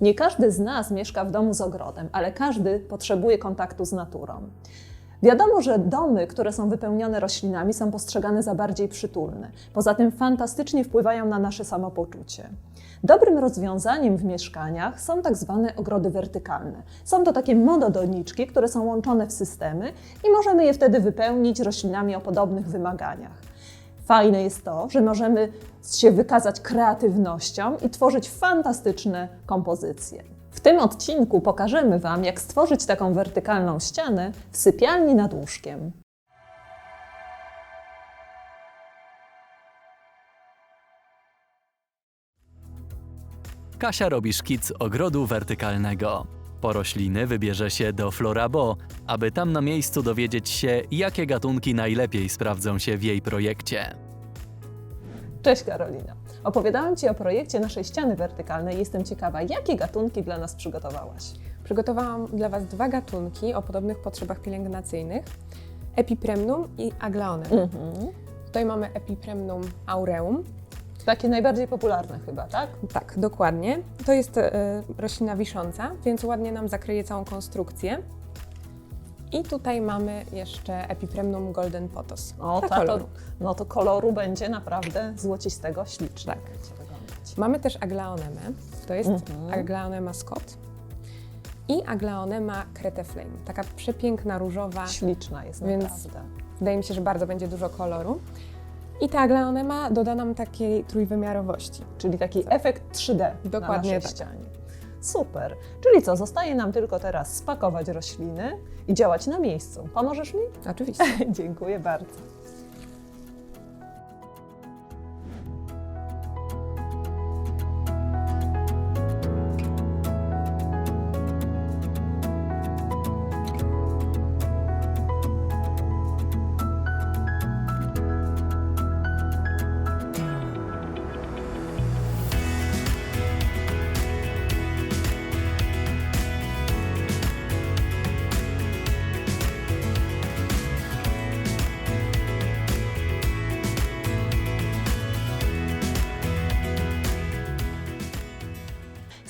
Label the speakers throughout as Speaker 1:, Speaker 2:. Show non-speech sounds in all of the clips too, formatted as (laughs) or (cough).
Speaker 1: Nie każdy z nas mieszka w domu z ogrodem, ale każdy potrzebuje kontaktu z naturą. Wiadomo, że domy, które są wypełnione roślinami, są postrzegane za bardziej przytulne. Poza tym fantastycznie wpływają na nasze samopoczucie. Dobrym rozwiązaniem w mieszkaniach są tak zwane ogrody wertykalne. Są to takie monodoniczki, które są łączone w systemy i możemy je wtedy wypełnić roślinami o podobnych wymaganiach. Fajne jest to, że możemy się wykazać kreatywnością i tworzyć fantastyczne kompozycje. W tym odcinku pokażemy Wam, jak stworzyć taką wertykalną ścianę w sypialni nad łóżkiem.
Speaker 2: Kasia robi szkic ogrodu wertykalnego. Po rośliny wybierze się do Florabo, aby tam na miejscu dowiedzieć się, jakie gatunki najlepiej sprawdzą się w jej projekcie.
Speaker 1: Cześć Karolina. Opowiadałam Ci o projekcie naszej ściany wertykalnej. Jestem ciekawa, jakie gatunki dla nas przygotowałaś.
Speaker 3: Przygotowałam dla Was dwa gatunki o podobnych potrzebach pielęgnacyjnych: Epipremnum i Aglaonem.
Speaker 1: Mhm.
Speaker 3: Tutaj mamy Epipremnum aureum.
Speaker 1: Takie najbardziej popularne chyba, tak?
Speaker 3: Tak, dokładnie. To jest e, roślina wisząca, więc ładnie nam zakryje całą konstrukcję. I tutaj mamy jeszcze Epipremnum golden potos.
Speaker 1: O, ta, to,
Speaker 3: koloru.
Speaker 1: no to koloru będzie naprawdę złocistego, ślicznie.
Speaker 3: Tak. Mamy też Aglaonemę. To jest
Speaker 1: Mhm.
Speaker 3: Aglaonema Scott. I Aglaonema Crete Flame. Taka przepiękna, różowa.
Speaker 1: Śliczna jest
Speaker 3: Więc-
Speaker 1: naprawdę.
Speaker 3: Wydaje mi się, że bardzo będzie dużo koloru. I ta Aglaonema doda nam takiej trójwymiarowości.
Speaker 1: Czyli taki efekt 3D
Speaker 3: Dokładnie
Speaker 1: na naszej
Speaker 3: tak.
Speaker 1: ścianie. Super. Czyli co, zostaje nam tylko teraz spakować rośliny i działać na miejscu. Pomożesz mi?
Speaker 3: Oczywiście. (laughs)
Speaker 1: Dziękuję bardzo.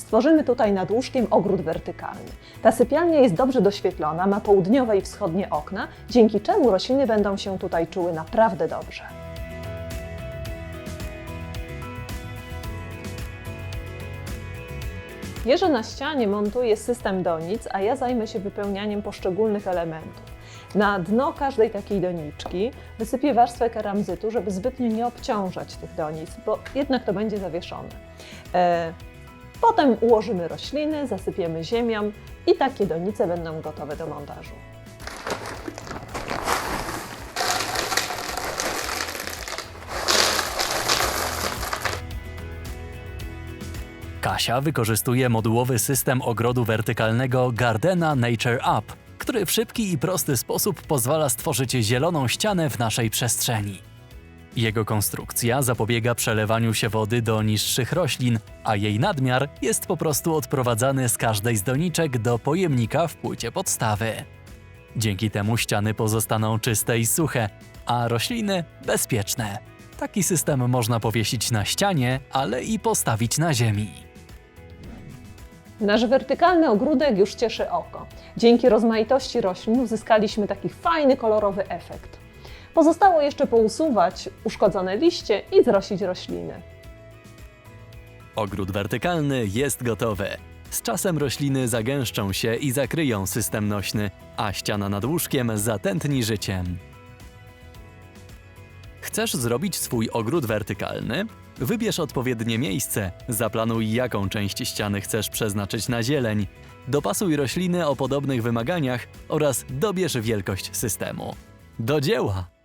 Speaker 1: Stworzymy tutaj nad łóżkiem ogród wertykalny. Ta sypialnia jest dobrze doświetlona, ma południowe i wschodnie okna, dzięki czemu rośliny będą się tutaj czuły naprawdę dobrze. Jerzy na ścianie montuje system donic, a ja zajmę się wypełnianiem poszczególnych elementów. Na dno każdej takiej doniczki wysypię warstwę keramzytu, żeby zbytnio nie obciążać tych donic, bo jednak to będzie zawieszone. Potem ułożymy rośliny, zasypiemy ziemią i takie donice będą gotowe do montażu.
Speaker 2: Kasia wykorzystuje modułowy system ogrodu wertykalnego Gardena Nature Up, który w szybki i prosty sposób pozwala stworzyć zieloną ścianę w naszej przestrzeni. Jego konstrukcja zapobiega przelewaniu się wody do niższych roślin, a jej nadmiar jest po prostu odprowadzany z każdej z doniczek do pojemnika w płycie podstawy. Dzięki temu ściany pozostaną czyste i suche, a rośliny bezpieczne. Taki system można powiesić na ścianie, ale i postawić na ziemi.
Speaker 1: Nasz wertykalny ogródek już cieszy oko. Dzięki rozmaitości roślin uzyskaliśmy taki fajny, kolorowy efekt. Pozostało jeszcze pousuwać uszkodzone liście i zrosić rośliny.
Speaker 2: Ogród wertykalny jest gotowy. Z czasem rośliny zagęszczą się i zakryją system nośny, a ściana nad łóżkiem zatętni życiem. Chcesz zrobić swój ogród wertykalny? Wybierz odpowiednie miejsce, zaplanuj jaką część ściany chcesz przeznaczyć na zieleń, dopasuj rośliny o podobnych wymaganiach oraz dobierz wielkość systemu. Do dzieła!